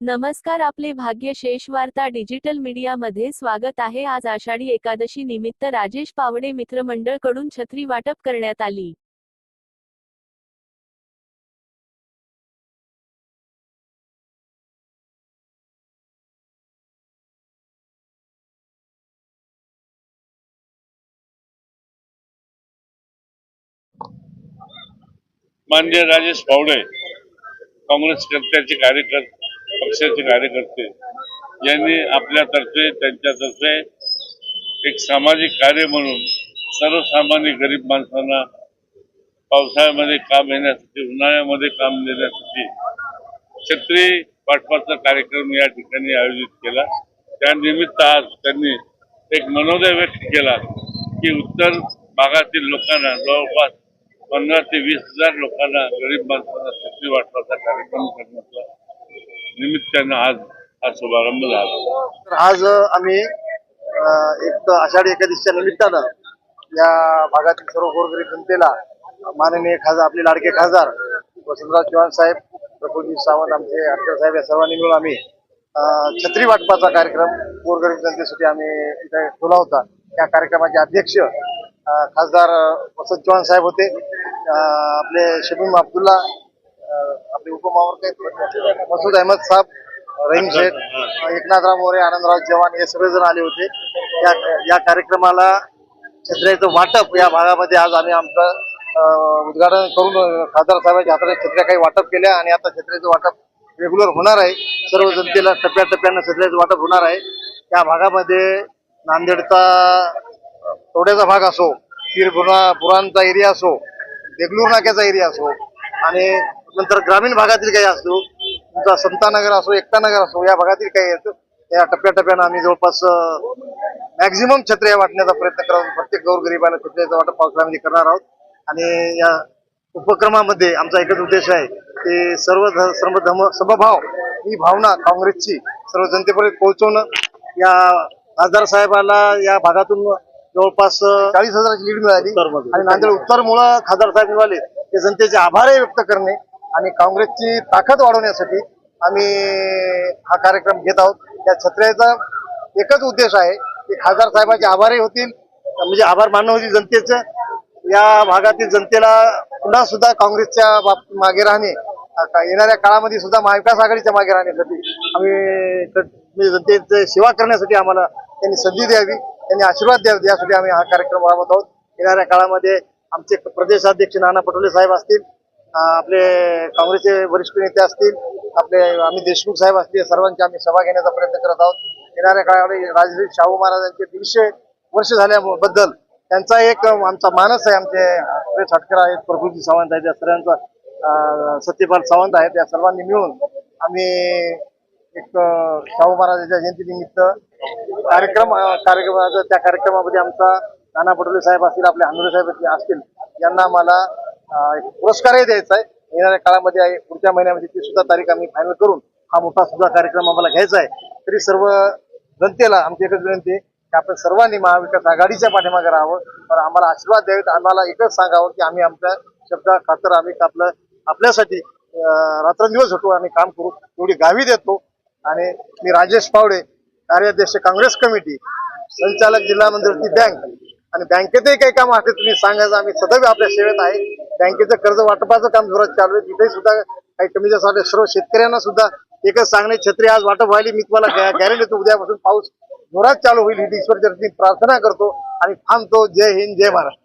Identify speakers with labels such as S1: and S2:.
S1: नमस्कार आपले भाग्य शेष वार्ता डिजिटल मीडियामध्ये स्वागत आहे. आज आषाढी एकादशी निमित्त राजेश पावडे मित्रमंडळकडून छत्री वाटप करण्यात आली.
S2: माननीय राजेश पावडे काँग्रेस कर्त्याचे कार्यकर्ते पक्षाचे कार्यकर्ते यांनी आपल्यातर्फे त्यांच्यातर्फे एक सामाजिक कार्य म्हणून सर्वसामान्य गरीब माणसांना पावसाळ्यामध्ये काम येण्यासाठी उन्हाळ्यामध्ये काम देण्यासाठी छत्री पाठपाचा कार्यक्रम या ठिकाणी आयोजित केला. त्यानिमित्त आज त्यांनी एक मनोदय व्यक्त केला की उत्तर भागातील लोकांना जवळपास पंधरा ते वीस हजार लोकांना गरीब माणसांना छत्री वाटपाचा कार्यक्रम करण्याचा निमित्तानं आज हा शुभारंभ झाला.
S3: तर आज आम्ही एक तर आषाढी एकादशीच्या निमित्तानं या भागातील सर्व गोरगरीब जनतेला माननीय खासदार आपले लाडके खासदार वसंतराव चव्हाण साहेब प्रफुल्लजी सावंत आमचे अडकर साहेब या सर्वांनी मिळून आम्ही छत्री वाटपाचा कार्यक्रम गोरगरीब जनतेसाठी आम्ही इथे ठेवला होता. त्या कार्यक्रमाचे अध्यक्ष खासदार वसंत चव्हाण साहेब होते. आपले शबीम अब्दुल्ला अ, आपले मसूद अहमद साहेब रहीम शेख एकनाथराव मोरे आनंदराव चव्हाण हे सगळेजण आले होते. या या कार्यक्रमाला छत्र्याचं वाटप या भागामध्ये आज आम्ही आमचं उद्घाटन करून खासदार साहेबांच्या हाताने छत्र्या काही वाटप केल्या आणि आता छत्र्याचं वाटप रेग्युलर होणार आहे. सर्व जनतेला टप्प्याटप्प्यानं छत्र्याचं वाटप होणार आहे. या भागामध्ये नांदेडचा तोड्याचा भाग असो पीरपुरा पुराणचा एरिया असो देगलूर नाक्याचा एरिया असो आणि नंतर ग्रामीण भागातील काही असो तुमचा समतानगर असो एकतानगर असो या भागातील काही या टप्प्याटप्प्यानं आम्ही जवळपास मॅक्झिमम छत्र्या वाटण्याचा प्रयत्न करत प्रत्येक गौरगरिबाला छत्र्याचं वाटप पावसाळ्यामध्ये करणार आहोत. आणि या उपक्रमामध्ये आमचा एकच उद्देश आहे की सर्व सर्व धर्म समभाव ही भावना काँग्रेसची सर्व जनतेपर्यंत पोहोचवणं. या खासदार साहेबाला या भागातून जवळपास चाळीस हजाराची लीड मिळाली. आणि नांदेड उत्तरमुळं खासदार साहेब मिळाले. ते जनतेचे आभारही व्यक्त करणे. आणि काँग्रेसची ताकद वाढवण्यासाठी आम्ही हा कार्यक्रम घेत आहोत. त्या छत्र्याचा एकच उद्देश आहे की खासदार साहेबांचे आभारही होतील म्हणजे आभार मानणं होतील जनतेचं. या भागातील जनतेला पुन्हा सुद्धा काँग्रेसच्या बाब- मागे राहणे येणाऱ्या काळामध्ये सुद्धा महाविकास आघाडीच्या मागे राहण्यासाठी आम्ही क- म्हणजे जनतेची सेवा करण्यासाठी आम्हाला त्यांनी संधी द्यावी त्यांनी आशीर्वाद द्यावे यासाठी आम्ही हा कार्यक्रम राबवत आहोत. येणाऱ्या काळामध्ये आमचे प्रदेशाध्यक्ष नाना पटोले साहेब असतील आपले काँग्रेसचे वरिष्ठ नेते असतील आपले आम्ही देशमुख साहेब असतील सर्वांची आम्ही सभा घेण्याचा प्रयत्न करत आहोत. येणाऱ्या काळामध्ये राजश्री शाहू महाराजांचे दीडशे वर्ष झाल्याबद्दल त्यांचा एक आमचा मानस आहे आमचे सुरेश हटकर आहेत प्रफुल्लजी सावंत आहेत या सर्वांचा सत्यपाल सावंत आहेत या सर्वांनी मिळून आम्ही एक शाहू महाराजांच्या जयंतीनिमित्त कार्यक्रम कार्यक्रमाचा त्या कार्यक्रमामध्ये आमचा नाना पटोले साहेब असतील आपले हनुरे साहेब असतील यांना मला पुरस्कारही द्यायचा आहे. येणाऱ्या काळामध्ये आहे, पुढच्या महिन्यामध्ये ती सुद्धा तारीख आम्ही फायनल करून हा मोठा सुद्धा कार्यक्रम आम्हाला घ्यायचा आहे. तरी सर्व जनतेला आमची एकच विनंती आहे की आपण सर्वांनी महाविकास आघाडीच्या पाठीमागे राहावं. तर आम्हाला आशीर्वाद द्यावेत. आम्हाला एकच सांगावं की आम्ही आमच्या शब्दा खातर आम्ही आपलं आपल्यासाठी रात्रंदिवस होतो आणि काम करू. एवढी गावी देतो. आणि मी राजेश पावडे कार्याध्यक्ष काँग्रेस कमिटी संचालक जिल्हा मंदिरची बँक आणि बँकेतही काही काम असते तुम्ही सांगायचं आम्ही सदैव आपल्या सेवेत आहे. बँकेचं कर्ज वाटपाचं काम जोरात चालू आहे. तिथे सुद्धा काही कमी जास्त वाटत सर्व शेतकऱ्यांना सुद्धा एकच सांगणे छत्री आज वाटप व्हायली. मी तुम्हाला गॅरंटी देतो उद्यापासून पाऊस जोरात चालू होईल. ही ईश्वर प्रार्थना करतो आणि थांबतो. जय हिंद जय महाराष्ट्र